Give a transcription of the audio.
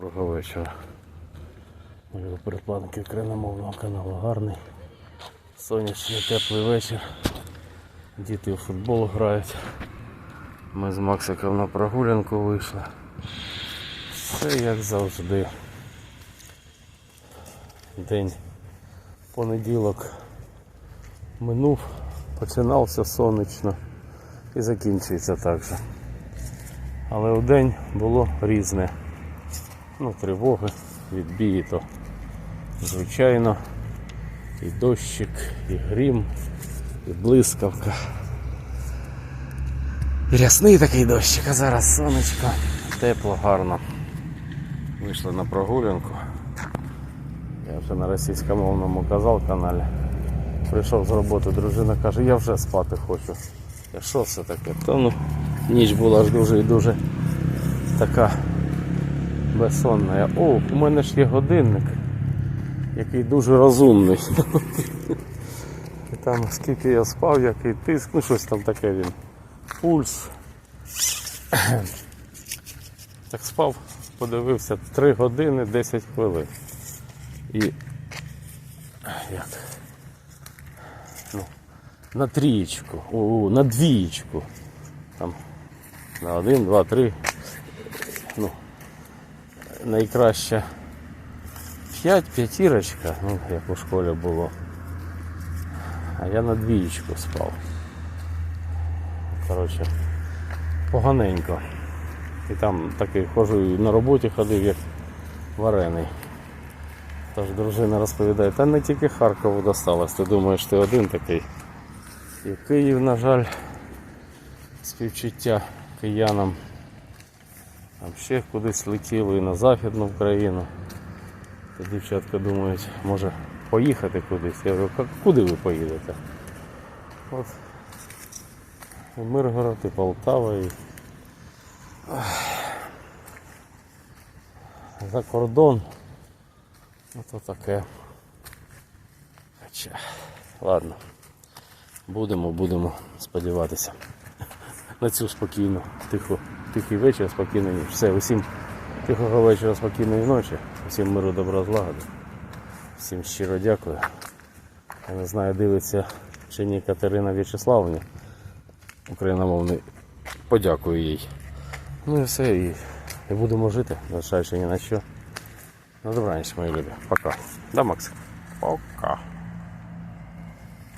Доброго вечора. Мої передплатники україномовного каналу гарний. Сонячний теплий вечір. Діти у футбол грають. Ми з Максиком на прогулянку вийшли. Все як завжди. День понеділок минув, починався сонячно і закінчується так же. Але у день було різне. Ну, тривоги, відбії то звичайно. І дощик, і грім, і блискавка. І рясний такий дощик, а зараз сонечко, тепло, гарно. Вийшли на прогулянку. Я вже на російськомовному казав каналі. Прийшов з роботи, дружина каже, я вже спати хочу. Я що це таке? То ну, ніч була ж дуже і дуже така безсонна. О, у мене ж є годинник, який дуже розумний. І там скільки я спав, який тиск, ну щось там таке він. Пульс. Так спав, подивився 3 години 10 хвилин. І як? Ну, на трієчку, о, на двієчку. Там на один, два, три. Ну, найкраща 5 п'ятірочка, ну, як у школі було. А я на двієчку спав. Коротше, поганенько. І там такий хожу і на роботі ходив, як варений. Тож дружина розповідає, та не тільки Харкову досталось, ти думаєш, ти один такий. І Київ, на жаль, співчуття киянам. Там ще кудись летіли і на Західну Україну. Та дівчатка думають, може поїхати кудись. Я говорю, куди ви поїдете? От і Миргород, і Полтава, і за кордон. Ну то таке. Хоча, ладно. Будемо, будемо сподіватися на цю спокійну, тиху, тихий вечір, спокійну ніч. Все, усім тихого вечора, спокійної ночі, усім миру, добра злагоди. Всім щиро дякую. Я не знаю, дивиться чи ні Катерина В'ячеславовна, україномовний. Подякую їй. Ну і все, і, і будемо жити, зважаючи ні на що. На добраніч, мої любі. Пока. Да, Макс? Пока.